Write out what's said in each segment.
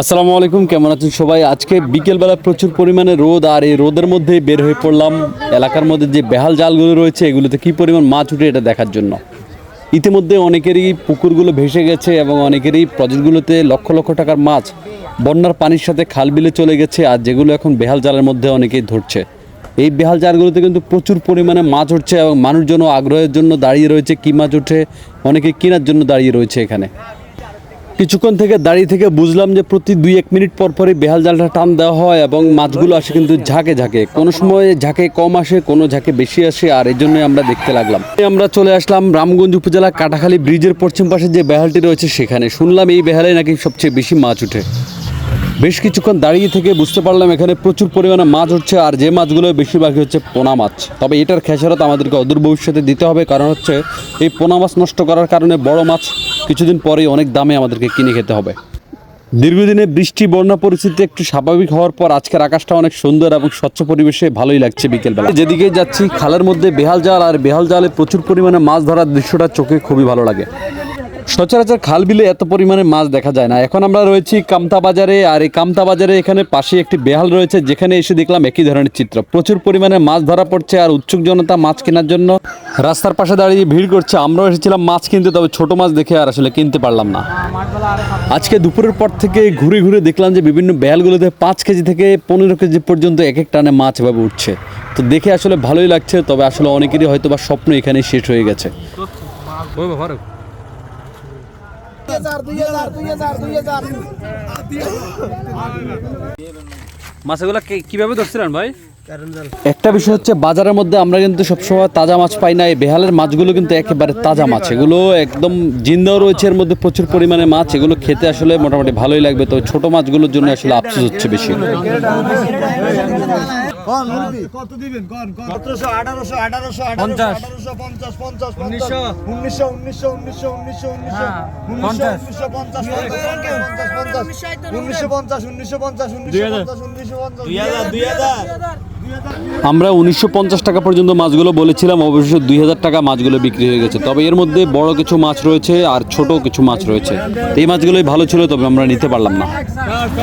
আসসালামু আলাইকুম, কেমন আছেন সবাই? আজকে বিকেলবেলা প্রচুর পরিমাণে রোদ, আর এই রোদের মধ্যে বের হয়ে পড়লাম। এলাকার মধ্যে যে বেহাল জালগুলো রয়েছে, এগুলোতে কী পরিমাণ মাছ উঠে এটা দেখার জন্য? ইতিমধ্যে অনেকেরই পুকুরগুলো ভেসে গেছে এবং অনেকেরই প্রজেক্টগুলোতে লক্ষ লক্ষ টাকার মাছ বন্যার পানির সাথে খাল বিলে চলে গেছে, আর যেগুলো এখন বেহাল জালের মধ্যে অনেকেই ধরছে। এই বেহাল জালগুলোতে কিন্তু প্রচুর পরিমাণে মাছ উঠছে এবং মানুষজন আগ্রহের জন্য দাঁড়িয়ে রয়েছে কী মাছ উঠে, অনেকে কেনার জন্য দাঁড়িয়ে রয়েছে এখানে। কিছুক্ষণ থেকে দাঁড়িয়ে থেকে বুঝলাম যে প্রতি দুই এক মিনিট পর পরই বেহাল জালটা টান দেওয়া হয় এবং মাছগুলো আসে কিন্তু ঝাঁকে ঝাঁকে। কোনো সময় ঝাঁকে কম আসে, কোনো ঝাঁকে বেশি আসে আর এই জন্যই আমরা দেখতে লাগলাম। আমরা চলে আসলাম রামগঞ্জ উপজেলা কাটাখালী ব্রিজের পশ্চিম পাশে যে বেহালটি রয়েছে সেখানে। শুনলাম এই বেহালে নাকি সবচেয়ে বেশি মাছ ওঠে বেশ কিছুক্ষণ দাঁড়িয়ে থেকে বুঝতে পারলাম এখানে প্রচুর পরিমাণে মাছ উঠছে, আর যে মাছগুলো বেশিরভাগই হচ্ছে পোনা মাছ। তবে এটার খেসারত আমাদেরকে অদূর ভবিষ্যতে দিতে হবে, কারণ হচ্ছে এই পোনা মাছ নষ্ট করার কারণে বড় মাছ কিছুদিন পরেই অনেক দামে আমাদেরকে কিনে খেতে হবে। দীর্ঘদিনে বৃষ্টি, বন্যা পরিস্থিতি একটু স্বাভাবিক হওয়ার পর আজকের আকাশটা অনেক সুন্দর এবং স্বচ্ছ পরিবেশে ভালোই লাগছে বিকেলবেলা। যেদিকে যাচ্ছি, খালের মধ্যে বেহাল জাল, আর বেহাল জালে প্রচুর পরিমাণে মাছ ধরার দৃশ্যটা চোখে খুবই ভালো লাগে। সচরাচর খাল বিলে এত পরিমাণে মাছ দেখা যায় না। এখন আমরা রয়েছি কামতা বাজারে আর এই কামতা বাজারে এখানে পাশে একটি বেহাল রয়েছে, যেখানে এসে দেখলাম একই ধরনের চিত্র। প্রচুর পরিমাণে মাছ ধরা পড়ছে আর উৎসুক জনতা মাছ কেনার জন্য রাস্তার পাশে দাঁড়িয়ে ভিড় করছে। আমরাও এসেছিলাম মাছ কিনতে, তবে ছোট মাছ দেখে আর আসলে কিনতে পারলাম না। আজকে দুপুরের পর থেকে ঘুরে ঘুরে দেখলাম যে বিভিন্ন বেহালগুলোতে পাঁচ কেজি থেকে পনেরো কেজি পর্যন্ত এক এক টানে মাছ এভাবে উঠছে। তো দেখে আসলে ভালোই লাগছে, তবে আসলে অনেকেরই হয়তো বা স্বপ্ন এখানেই শেষ হয়ে গেছে। মাছগুলো কীভাবে ধরছিলেন ভাই? একটা বিষয় হচ্ছে বাজারের মধ্যে আমরা কিন্তু সবসময় তাজা মাছ পাই না। এই বেহালের মাছগুলো কিন্তু একেবারে তাজা মাছ। এগুলো একদম জিন্দাও রয়েছে এর মধ্যে প্রচুর পরিমাণে মাছ। এগুলো খেতে আসলে মোটামুটি ভালোই লাগবে। তো ছোট মাছগুলোর জন্য আসলে আফসোস হচ্ছে বেশি। কত দিবেন? কোন কোন 1700 1800 1800 1800 50 50 উনিশশো। উনিশশো উনিশশো উনিশশো উনিশশো উনিশশো পঞ্চাশ। উনিশশো পঞ্চাশ উনিশশো পঞ্চাশ উনিশশো পঞ্চাশ উনিশশো পঞ্চাশ দুই হাজার দুই হাজার। আমরা উনিশশো পঞ্চাশ টাকা পর্যন্ত মাছগুলো বলেছিলাম অবশ্য দুই হাজার টাকা মাছগুলো বিক্রি হয়ে গেছে। তবে এর মধ্যে বড় কিছু মাছ রয়েছে আর ছোট কিছু মাছ রয়েছে। এই মাছগুলোই ভালো ছিল, তবে আমরা নিতে পারলাম না।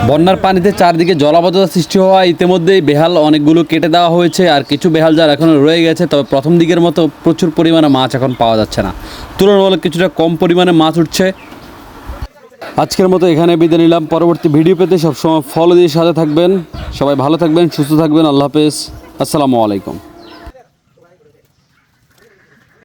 বন্যার পানিতে চারদিকে জলাবদ্ধতা সৃষ্টি হওয়া ইতিমধ্যেই বেহাল অনেকগুলো কেটে দেওয়া হয়েছে আর কিছু বেহাল যার এখনও রয়ে গেছে, তবে প্রথম দিকের মতো প্রচুর পরিমাণে মাছ এখন পাওয়া যাচ্ছে না। তুলনামূলক কিছুটা কম পরিমাণে মাছ উঠছে। আজকের মতো এখানে বিদায় নিলাম। পরবর্তী ভিডিও পেতে সবসময় ফলো দিয়ে সাথে থাকবেন। সবাই ভালো থাকবেন, সুস্থ থাকবেন। আল্লাহ হাফেজ। আসসালামু আলাইকুম।